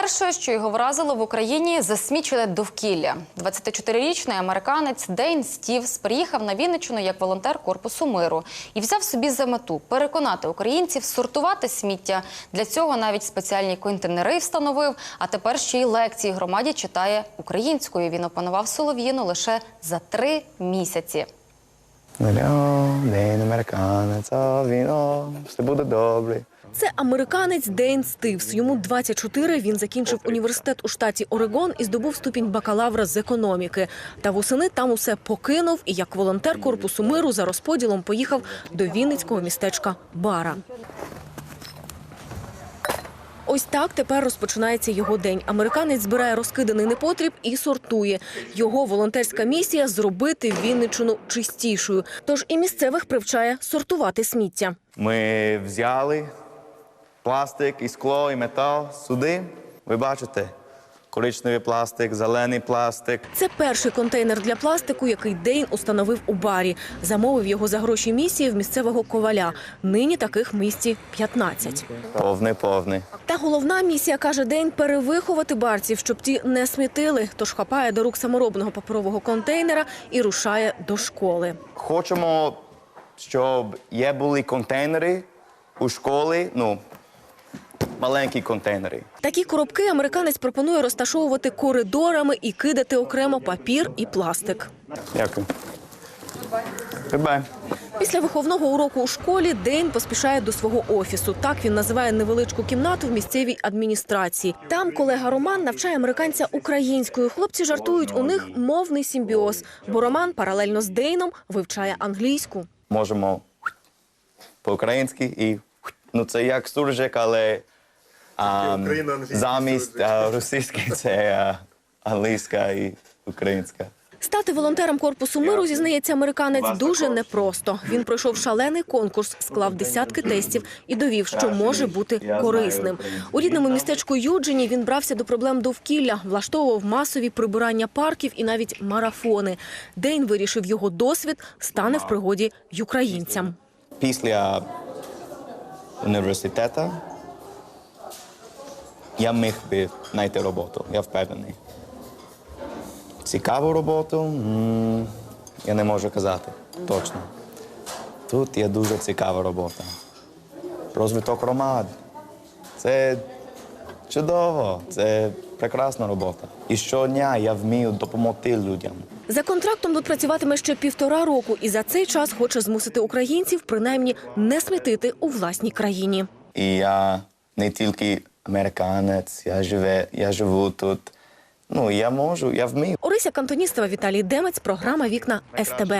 Перше, що його вразило в Україні, засмічене довкілля. 24-річний американець Дейн Стівс приїхав на Вінниччину як волонтер корпусу миру і взяв собі за мету переконати українців сортувати сміття. Для цього навіть спеціальні контейнери встановив. А тепер ще й лекції громаді читає українською. Він опанував солов'їну лише за три місяці. День американець, а віно, буде добре. Це американець Дейн Стивс. Йому 24, Він закінчив університет у штаті Орегон і здобув ступінь бакалавра з економіки. Та восени там усе покинув і як волонтер корпусу миру за розподілом поїхав до Вінницького містечка Бара. Ось так тепер розпочинається його день. Американець збирає розкиданий непотріб і сортує. Його волонтерська місія зробити Вінничину чистішою. Тож і місцевих привчає сортувати сміття. Ми взяли пластик, і скло, і метал сюди. Ви бачите? Коричневий пластик, зелений пластик. Це перший контейнер для пластику, який Дейн установив у барі. Замовив його за гроші місії в місцевого коваля. Нині таких в місті 15. Повний, повний. Та головна місія, каже Дейн, перевиховати барців, щоб ті не смітили. Тож хапає до рук саморобного паперового контейнера і рушає до школи. Хочемо, щоб є були контейнери у школі, ну, маленькі контейнери. Такі коробки американець пропонує розташовувати коридорами і кидати окремо папір і пластик. Дякую. Бай-бай. Після виховного уроку у школі Дейн поспішає до свого офісу. Так він називає невеличку кімнату в місцевій адміністрації. Там колега Роман навчає американця українською. Хлопці жартують, у них мовний симбіоз, бо Роман паралельно з Дейном вивчає англійську. Можемо по-українськи і ну, це як суржик, але а, замість а, російської це англійська і українська. Стати волонтером корпусу миру зізнається американець дуже непросто. Він пройшов шалений конкурс, склав десятки тестів і довів, що може бути корисним. У рідному містечку Юджині він брався до проблем довкілля, влаштовував масові прибирання парків і навіть марафони. Дейн вирішив його досвід стане в пригоді й українцям. Після університету я міг би знайти роботу, я впевнений. Цікаву роботу м, я не можу казати точно. Тут є дуже цікава робота. Розвиток громад. Це чудово, це прекрасна робота. І щодня я вмію допомогти людям. За контрактом тут працюватиме ще півтора року, і за цей час хоче змусити українців принаймні не смітити у власній країні. І я не тільки американець, я, живе, я живу тут. Ну, я можу, я вмію. Орися Кантоністова, Віталій Демець, програма Вікна СТБ.